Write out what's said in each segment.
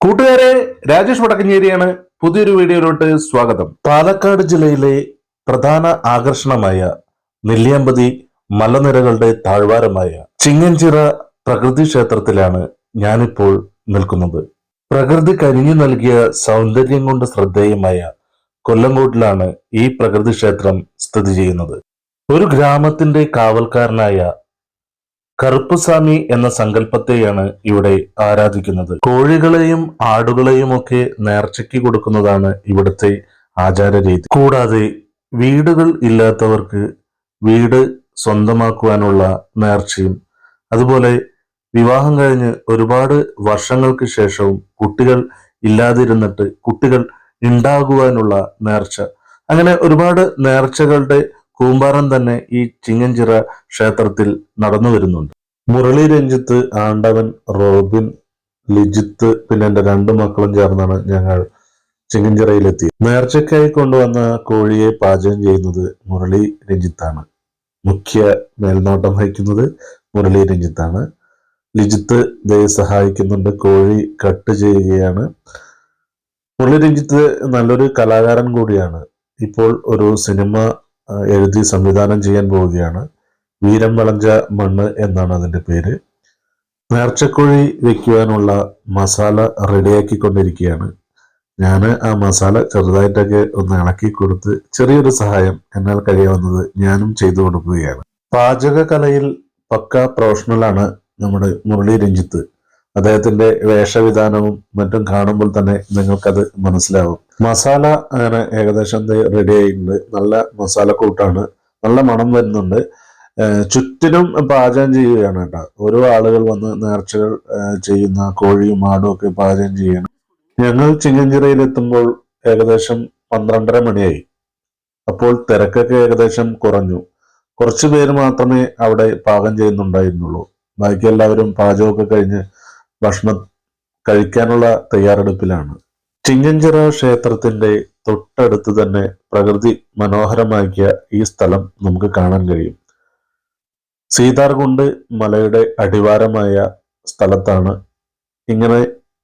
കൂട്ടുകാരെ രാജേഷ് വടക്കഞ്ചേരിയാണ് പുതിയൊരു വീഡിയോയിലോട്ട് സ്വാഗതം. പാലക്കാട് ജില്ലയിലെ പ്രധാന ആകർഷണമായ നെല്ലിയാമ്പതി മലനിരകളുടെ താഴ്വാരമായ ചിങ്ങഞ്ചിറ പ്രകൃതി ക്ഷേത്രത്തിലാണ് ഞാനിപ്പോൾ നിൽക്കുന്നത്. പ്രകൃതി കരിഞ്ഞു നൽകിയ സൗന്ദര്യം കൊണ്ട് ശ്രദ്ധേയമായ കൊല്ലങ്കോട്ടിലാണ് ഈ പ്രകൃതി ക്ഷേത്രം സ്ഥിതി ചെയ്യുന്നത്. ഒരു ഗ്രാമത്തിന്റെ കാവൽക്കാരനായ കറുപ്പുസ്വാമി എന്ന സങ്കല്പത്തെയാണ് ഇവിടെ ആരാധിക്കുന്നത്. കോഴികളെയും ആടുകളെയും ഒക്കെ നേർച്ചയ്ക്ക് കൊടുക്കുന്നതാണ് ഇവിടുത്തെ ആചാര രീതി കൂടാതെ വീടുകൾ ഇല്ലാത്തവർക്ക് വീട് സ്വന്തമാക്കുവാനുള്ള നേർച്ചയും അതുപോലെ വിവാഹം കഴിഞ്ഞ് ഒരുപാട് വർഷങ്ങൾക്ക് ശേഷവും കുട്ടികൾ ഇല്ലാതിരുന്നിട്ട് കുട്ടികൾ ഉണ്ടാകുവാനുള്ള നേർച്ച. അങ്ങനെ ഒരുപാട് നേർച്ചകളുടെ കൂമ്പാരം തന്നെ ഈ ചിങ്ങഞ്ചിറ ക്ഷേത്രത്തിൽ നടന്നു വരുന്നുണ്ട്. മുരളി രഞ്ജിത്ത് ആണ്ടവൻ റോബിൻ ലിജിത്ത് പിന്നെ എന്റെ രണ്ടു മക്കളും ചേർന്നാണ് ഞങ്ങൾ ചിങ്ങഞ്ചിറയിലെത്തി നേർച്ചയ്ക്കായി കൊണ്ടുവന്ന കോഴിയെ പാചകം ചെയ്യുന്നത് മുരളി രഞ്ജിത്താണ്. മുഖ്യ മേൽനോട്ടം വഹിക്കുന്നത് മുരളി രഞ്ജിത്താണ്. ലിജിത്ത് ദയെ സഹായിക്കുന്നുണ്ട് കോഴി കട്ട് ചെയ്യുകയാണ്. മുരളി രഞ്ജിത്ത് നല്ലൊരു കലാകാരൻ കൂടിയാണ്. ഇപ്പോൾ ഒരു സിനിമ എഴുതി സംവിധാനം ചെയ്യാൻ പോവുകയാണ്. വീരം വളഞ്ച മണ്ണ് എന്നാണ് അതിന്റെ പേര്. നേർച്ചക്കോഴി വെക്കുവാനുള്ള മസാല റെഡിയാക്കിക്കൊണ്ടിരിക്കുകയാണ്. ഞാൻ ആ മസാല ചെറുതായിട്ടൊക്കെ ഒന്ന് ഇളക്കി കൊടുത്ത് ചെറിയൊരു സഹായം എന്നാൽ കഴിയാവുന്നത് ഞാനും ചെയ്തു കൊടുക്കുകയാണ്. പാചകകലയിൽ പക്ക പ്രൊഫഷണലാണ് നമ്മുടെ മുരളി രഞ്ജിത്ത്. അദ്ദേഹത്തിന്റെ വേഷവിധാനവും മറ്റും കാണുമ്പോൾ തന്നെ നിങ്ങൾക്കത് മനസ്സിലാവും. മസാല അങ്ങനെ ഏകദേശം റെഡി ആയിട്ടുണ്ട്. നല്ല മസാല കൂട്ടാണ്. നല്ല മണം വരുന്നുണ്ട്. ചുറ്റിനും പാചകം ചെയ്യുകയാണ് കേട്ടോ. ഓരോ ആളുകൾ വന്ന് നേർച്ചകൾ ചെയ്യുന്ന കോഴിയും ആടും ഒക്കെ പാചകം ചെയ്യണം. ഞങ്ങൾ ചിങ്ങഞ്ചിറയിൽ എത്തുമ്പോൾ ഏകദേശം പന്ത്രണ്ടര മണിയായി. അപ്പോൾ തിരക്കൊക്കെ ഏകദേശം കുറഞ്ഞു. കുറച്ചു പേര് മാത്രമേ അവിടെ പാകം ചെയ്യുന്നുണ്ടായിരുന്നുള്ളൂ. ബാക്കി എല്ലാവരും പാചകമൊക്കെ കഴിഞ്ഞ് ഭക്ഷണം കഴിക്കാനുള്ള തയ്യാറെടുപ്പിലാണ്. ചിങ്ങഞ്ചിറ ക്ഷേത്രത്തിന്റെ തൊട്ടടുത്ത് തന്നെ പ്രകൃതി മനോഹരമാക്കിയ ഈ സ്ഥലം നമുക്ക് കാണാൻ കഴിയും. സീതാർകുണ്ട് മലയുടെ അടിവാരമായ സ്ഥലത്താണ് ഇങ്ങനെ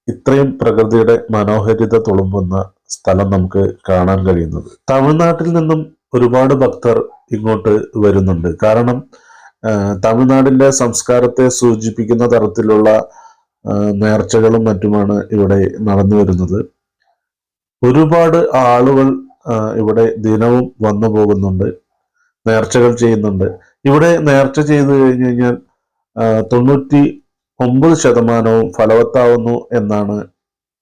ഇത്രയും പ്രകൃതിയുടെ മനോഹരിത തുളുമ്പുന്ന സ്ഥലം നമുക്ക് കാണാൻ കഴിയുന്നത്. തമിഴ്നാട്ടിൽ നിന്നും ഒരുപാട് ഭക്തർ ഇങ്ങോട്ട് വരുന്നുണ്ട്. കാരണം തമിഴ്നാടിന്റെ സംസ്കാരത്തെ സൂചിപ്പിക്കുന്ന തരത്തിലുള്ള നേർച്ചകളും മറ്റുമാണ് ഇവിടെ നടന്നു വരുന്നത്. ഒരുപാട് ആളുകൾ ഇവിടെ ദിനവും വന്നു പോകുന്നുണ്ട് നേർച്ചകൾ ചെയ്യുന്നുണ്ട്. ഇവിടെ നേർച്ച ചെയ്തു കഴിഞ്ഞു കഴിഞ്ഞാൽ തൊണ്ണൂറ്റി ഒമ്പത് ശതമാനവും ഫലവത്താവുന്നു എന്നാണ്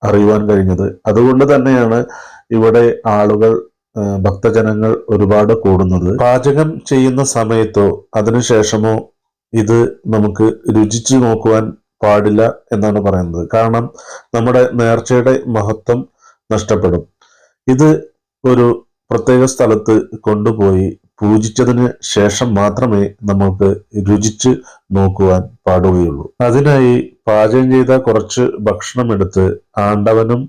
അറിയുവാൻ കഴിഞ്ഞത്. അതുകൊണ്ട് തന്നെയാണ് ഇവിടെ ആളുകൾ ഭക്തജനങ്ങൾ ഒരുപാട് കൂടുന്നത്. പാചകം ചെയ്യുന്ന സമയത്തോ അതിനുശേഷമോ ഇത് നമുക്ക് രുചിച്ചു നോക്കുവാൻ പാടില്ല എന്നാണ് പറയുന്നത്. കാരണം നമ്മുടെ നേർച്ചയുടെ മഹത്വം നഷ്ടപ്പെടും. ഇത് ഒരു പ്രത്യേക സ്ഥലത്ത് കൊണ്ടുപോയി പൂജിച്ചതിന് ശേഷം മാത്രമേ നമ്മൾക്ക് രുചിച്ച് നോക്കുവാൻ പാടുകയുള്ളൂ. അതിനായി പാചകം ചെയ്ത കുറച്ച് ഭക്ഷണം എടുത്ത് ആണ്ടവനും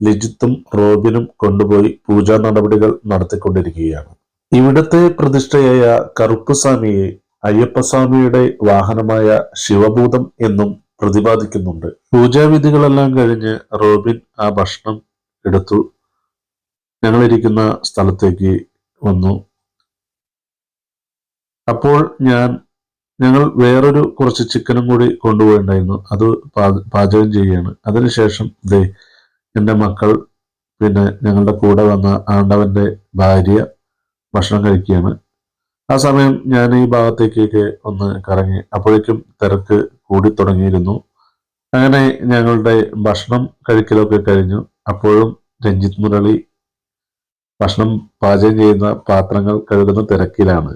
ലിജിത്തും റോബിനും കൊണ്ടുപോയി പൂജാ നടപടികൾ നടത്തിക്കൊണ്ടിരിക്കുകയാണ്. ഇവിടത്തെ പ്രതിഷ്ഠയായ കറുപ്പുസ്വാമിയെ അയ്യപ്പസ്വാമിയുടെ വാഹനമായ ശിവഭൂതം എന്നും പ്രതിപാദിക്കുന്നുണ്ട്. പൂജാവിധികളെല്ലാം കഴിഞ്ഞ് റോബിൻ ആ ഭക്ഷണം എടുത്തു. ഞങ്ങളിരിക്കുന്ന സ്ഥലത്തേക്ക് വന്നു. അപ്പോൾ ഞാൻ ഞങ്ങൾ വേറൊരു കുറച്ച് ചിക്കനും കൂടി കൊണ്ടുപോയിട്ടുണ്ടായിരുന്നു. അത് പാചകം ചെയ്യുകയാണ്. അതിനുശേഷം ദേ എന്റെ മക്കൾ പിന്നെ ഞങ്ങളുടെ കൂടെ വന്ന ആണ്ടവന്റെ ഭാര്യ ഭക്ഷണം കഴിക്കുകയാണ്. ആ സമയം ഞാൻ ഈ ഭാഗത്തേക്കൊക്കെ ഒന്ന് കറങ്ങി. അപ്പോഴേക്കും തിരക്ക് കൂടി തുടങ്ങിയിരുന്നു. അങ്ങനെ ഞങ്ങളുടെ ഭക്ഷണം കഴിക്കലൊക്കെ കഴിഞ്ഞു. അപ്പോഴും രഞ്ജിത് മുരളി ഭക്ഷണം പാചകം ചെയ്യുന്ന പാത്രങ്ങൾ കഴുകുന്ന തിരക്കിലാണ്.